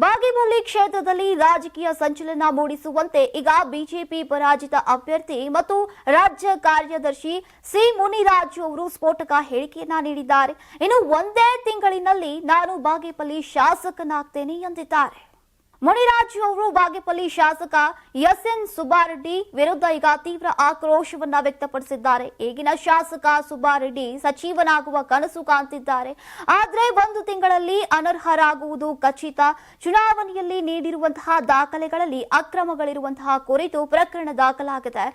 ಬಾಗೇಪಲ್ಲಿ ಕ್ಷೇತ್ರದಲ್ಲಿ ರಾಜಕೀಯ ಸಂಚಲನ ಮೂಡಿಸುವಂತೆ ಈಗ ಬಿಜೆಪಿ ಪರಾಜಿತ ಅಭ್ಯರ್ಥಿ ಮತ್ತು ರಾಜ್ಯ ಕಾರ್ಯದರ್ಶಿ ಸಿ ಮುನಿರಾಜು ಅವರು ಸ್ಫೋಟಕ ಹೇಳಿಕೆಯನ್ನ ನೀಡಿದ್ದಾರೆ. ಇನ್ನು ಒಂದೇ ತಿಂಗಳಿನಲ್ಲಿ ನಾನು ಬಾಗೇಪಲ್ಲಿ ಶಾಸಕನಾಗ್ತೇನೆ ಎಂದಿದ್ದಾರೆ. ಮುನಿರಾಜು ಅವರು ಬಾಗೇಪಲ್ಲಿ ಶಾಸಕ ಎಸ್ ಎನ್ ಸುಬ್ಬಾರೆಡ್ಡಿ ವಿರುದ್ಧ ಈಗ ತೀವ್ರ ಆಕ್ರೋಶವನ್ನ ವ್ಯಕ್ತಪಡಿಸಿದ್ದಾರೆ. ಈಗಿನ ಶಾಸಕ ಸುಬ್ಬಾರೆಡ್ಡಿ ಸಚಿವನಾಗುವ ಕನಸು ಕಾಣ್ತಿದ್ದಾರೆ. ಆದ್ರೆ ಒಂದು ತಿಂಗಳಲ್ಲಿ ಅನರ್ಹರಾಗುವುದು ಖಚಿತ. ಚುನಾವಣೆಯಲ್ಲಿ ನೀಡಿರುವಂತಹ ದಾಖಲೆಗಳಲ್ಲಿ ಅಕ್ರಮಗಳಿರುವಂತಹ ಕುರಿತು ಪ್ರಕರಣ ದಾಖಲಾಗಿದೆ.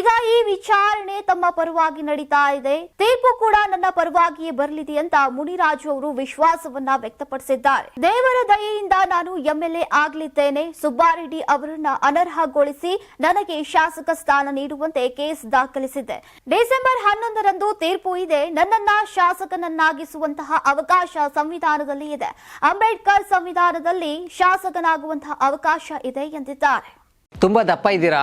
ಈಗ ಈ ವಿಚಾರಣೆ ತಮ್ಮ ಪರವಾಗಿ ನಡೀತಾ ಇದೆ. ತೀರ್ಪು ಕೂಡ ನನ್ನ ಪರವಾಗಿಯೇ ಬರಲಿದೆ ಅಂತ ಮುನಿರಾಜು ಅವರು ವಿಶ್ವಾಸವನ್ನ ವ್ಯಕ್ತಪಡಿಸಿದ್ದಾರೆ. ದೇವರ ದಯೆಯಿಂದ ನಾನು ಎಂಎಲ್ಎ ಆಗ್ಲಿದ್ದೇನೆ. ಸುಬ್ಬಾರೆಡ್ಡಿ ಅವರನ್ನ ಅನರ್ಹಗೊಳಿಸಿ ನನಗೆ ಶಾಸಕ ಸ್ಥಾನ ನೀಡುವಂತೆ ಕೇಸ್ ದಾಖಲಿಸಿದೆ. ಡಿಸೆಂಬರ್ ಹನ್ನೊಂದರಂದು ತೀರ್ಪು ಇದೆ. ನನ್ನನ್ನ ಶಾಸಕನನ್ನಾಗಿಸುವಂತಹ ಅವಕಾಶ ಸಂವಿಧಾನದಲ್ಲಿ ಇದೆ. ಅಂಬೇಡ್ಕರ್ ಸಂವಿಧಾನದಲ್ಲಿ ಶಾಸಕನಾಗುವಂತಹ ಅವಕಾಶ ಇದೆ ಎಂದಿದ್ದಾರೆ. ತುಂಬಾ ದಪ್ಪ ಇದ್ದೀರಾ?